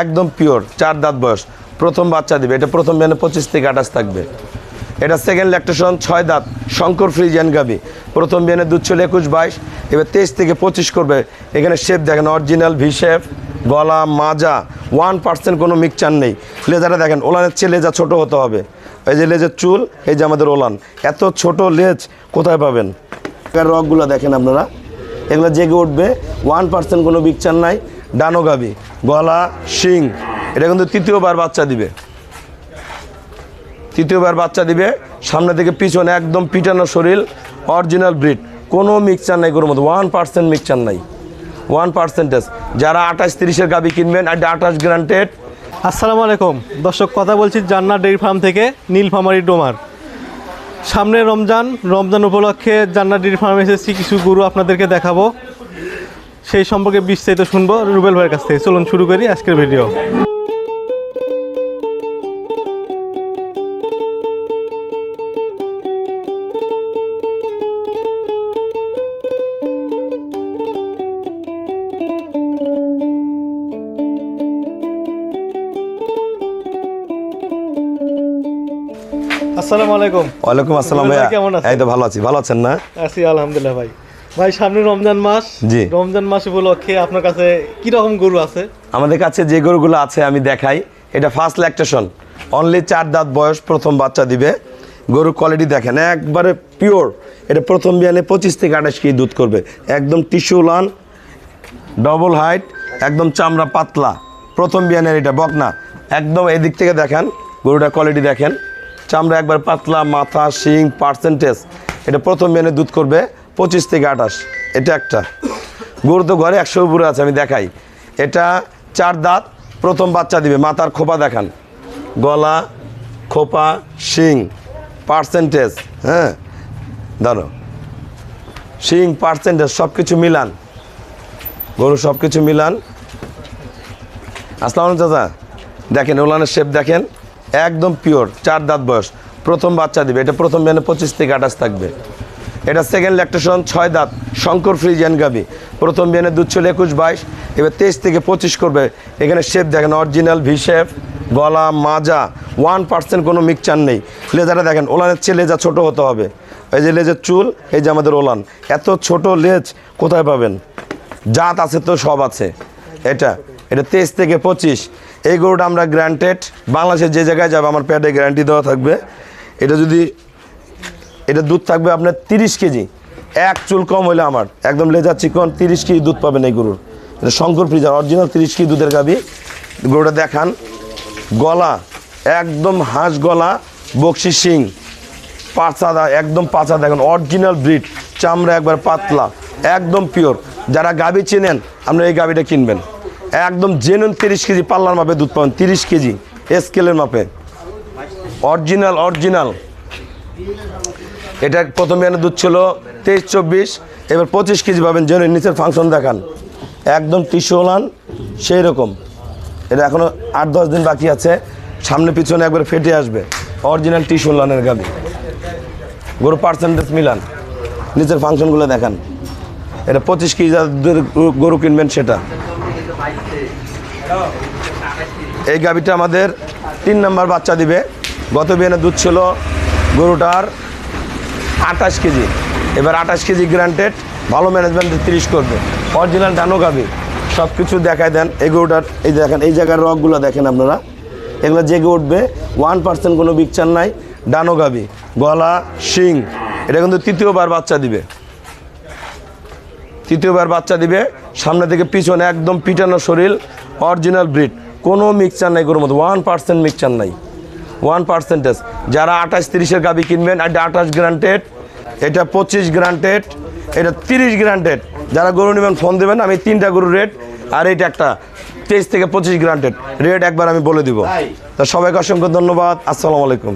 একদম পিওর চার দাঁত বয়স। প্রথম বাচ্চা দিবে, এটা প্রথম বিয়ানে পঁচিশ থেকে আঠাশ থাকবে। এটা সেকেন্ড ল্যাকটেশন ছয় দাঁত, শঙ্কর ফ্রিজিয়ান গাবি। প্রথম বিয়ানে দুধ ছিল একুশ, বাইশ, এবার তেইশ থেকে পঁচিশ করবে। এখানে শেপ দেখেন অরিজিনাল ভি শেপ গলা, মাজা ওয়ান পার্সেন্ট কোনো মিক্সচার নেই। লেজারে দেখেন, ওলানের চেয়ে লেজা ছোটো হতে হবে। এই যে লেজের চুল, এই যে আমাদের ওলান। এত ছোট লেজ, কোথায় পাবেন? রকগুলো দেখেন আপনারা। এগুলো জেগে উঠবে ওয়ান পার্সেন্ট কোনো মিক্সচার নাই। ডানো গাবি গলা, শিং। এটা কিন্তু তৃতীয়বার বাচ্চা দিবে। তৃতীয়বার বাচ্চা দিবে, সামনে থেকে পিছনে একদম পিটানো শরীর অরিজিনাল ব্রিড কোনো মিক্সচার নাই গরুর মধ্যে ওয়ান পার্সেন্ট মিক্সচার নাই। ওয়ান পার্সেন্টেজ যারা আঠাশ তিরিশের গাবি কিনবেন, এটা আঠাশ গ্রান্টেড আসসালামু আলাইকুম। দর্শক, কথা বলছি জান্নাত ডেইরি ফার্ম থেকে নীলফামারি ডোমার। সামনে রমজান রমজান উপলক্ষে জান্নাত ডেইরি ফার্মে এসেছি, কিছু গরু আপনাদেরকে দেখাবো। সেই সম্পর্কে বিস্তারিত শুনব রুবেল ভাইয়ের কাছ থেকে। চলুন শুরু করি আজকের ভিডিও। আসসালামু আলাইকুম। ওয়ালাইকুম আসসালাম ভাই কেমন আছেন? এই তো ভালো আছি। ভালো আছেন না? আছি আলহামদুলিল্লাহ ভাই। ভাই সামনে রমজান মাস। জি। রমজান মাস উপলক্ষে আপনার কাছে কি রকম গরু আছে? আমাদের কাছে যে গরুগুলো আছে আমি দেখাই। এটা ফার্স্ট ল্যাকটেশন অনলি চার দাঁত বয়স প্রথম বাচ্চা দিবে। গরুর কোয়ালিটি দেখেন একবারে পিওর এটা প্রথম বিয়ানে পঁচিশ থেকে আঠাশ কেজি দুধ করবে। একদম টিস্যু লান ডবল হাইট একদম চামড়া পাতলা। প্রথম বিয়ানের এটা বকনা। একদম এদিক থেকে দেখেন গরুটার কোয়ালিটি দেখেন। চামড়া একবার পাতলা মাথা শিং পার্সেন্টেজ এটা প্রথম বিয়ানে দুধ করবে। পঁচিশ থেকে আঠাশ। এটা একটা। গরু তো ঘরে একশো উপরে আছে, আমি দেখাই। এটা চার দাঁত, প্রথম বাচ্চা দিবে, মাথার খোপা দেখান। গলা, খোপা, শিং পার্সেন্টেজ হ্যাঁ? ধরো। শিং পার্সেন্টেজ সব কিছু মিলান। গরু সব কিছু মিলান। আসসালাম চাচা। দেখেন, ওলানের শেপ দেখেন। একদম পিওর চার দাঁত বয়স। প্রথম বাচ্চা দিবে, এটা প্রথম বিয়ানে পঁচিশ থেকে আঠাশ থাকবে। এটা সেকেন্ড ল্যাকটেশন ছয় দাঁত, শঙ্কর ফ্রিজিয়ান গাবি প্রথম বিয়ানে দুধ ছিল একুশ বাইশ, এবার তেইশ থেকে পঁচিশ করবে। এখানে শেপ দেখেন অরিজিনাল ভি শেপ গলা, মাজা ওয়ান পার্সেন্ট কোনো মিক্সচার নেই। লেজারে দেখেন, ওলানের চেয়ে লেজা ছোটো হতে হবে। এই যে লেজের চুল, এই যে আমাদের ওলান। এত ছোট লেজ কোথায় পাবেন? জাত আছে তো, সব আছে। এটা এটা তেইশ থেকে পঁচিশ। এই গরুটা আমরা গ্রান্টেড বাংলাদেশের যে জায়গায় যাবে, আমার প্যাডে গ্যারান্টি দেওয়া থাকবে। এটা যদি এটা দুধ থাকবে আপনার তিরিশ কেজি। এক চুল কম হইলে আমার। একদম লেজার চিকন, তিরিশ কেজি দুধ পাবেন এই গরুর। এটা শঙ্কর ফ্রিজার অরিজিনাল তিরিশ কেজি দুধের গাবি গরুটা দেখান। গলা, একদম হাঁস গলা বক্সি শিং। পাঁচা একদম পাঁচা দেখেন অরিজিনাল ব্রিড চামড়া একবার পাতলা, একদম পিওর যারা গাবি চেনেন, আপনারা এই গাবিটা কিনবেন। একদম জেনুন তিরিশ কেজি পাল্লার মাপে দুধ পাবেন, তিরিশ কেজি। স্কেলের মাপে। অরিজিনাল অরিজিনাল এটা প্রথম বিয়ানে দুধ ছিল তেইশ, চব্বিশ, এবার পঁচিশ কেজি পাবেন জেনে নিচের ফাংশন দেখান। একদম টিস্যু ওলান, সেই রকম। এটা এখনও আট, দশ দিন বাকি আছে। সামনে, পিছনে একবার ফেটে আসবে। অরিজিনাল টিস্যু ওলানের গাবি। গরু পার্সেন্টেজ মিলান। নিচের ফাংশনগুলো দেখান। এটা পঁচিশ কেজি গরু কিনবেন সেটা। এই গাবিটা আমাদের তিন নাম্বার বাচ্চা দিবে। গত বিয়ানে দুধ ছিল গরুটার আঠাশ কেজি। এবার আঠাশ কেজি গ্রান্টেড ভালো ম্যানেজমেন্ট তিরিশ করবে। অরিজিনাল ডানো গাবি সব কিছু দেখায় দেন এই গরুটার, এই দেখেন, এই জায়গার রকগুলো দেখেন আপনারা। এগুলো জেগে উঠবে ওয়ান পার্সেন্ট কোনো বিকচার নাই। ডানো গাবি গলা, শিং, এটা কিন্তু তৃতীয়বার বাচ্চা দিবে। তৃতীয়বার বাচ্চা দিবে, সামনে থেকে পিছনে একদম পিটানো শরীর অরিজিনাল ব্রিড কোনো মিক্সচার নাই গরুর মধ্যে ওয়ান পার্সেন্ট মিক্সচার নাই। ওয়ান পার্সেন্টেজ যারা আঠাশ তিরিশের গাবি কিনবেন এটা আঠাশ গ্রান্টেড এটা পঁচিশ গ্রান্টেড এটা তিরিশ গ্রান্টেড। যারা গরু নেবেন ফোন দেবেন আমি তিনটা গরুর রেট আর এটা একটা তেইশ থেকে পঁচিশ গ্রান্টেড। রেট একবার আমি বলে দিব। তা সবাইকে অসংখ্য ধন্যবাদ। আসসালামু আলাইকুম।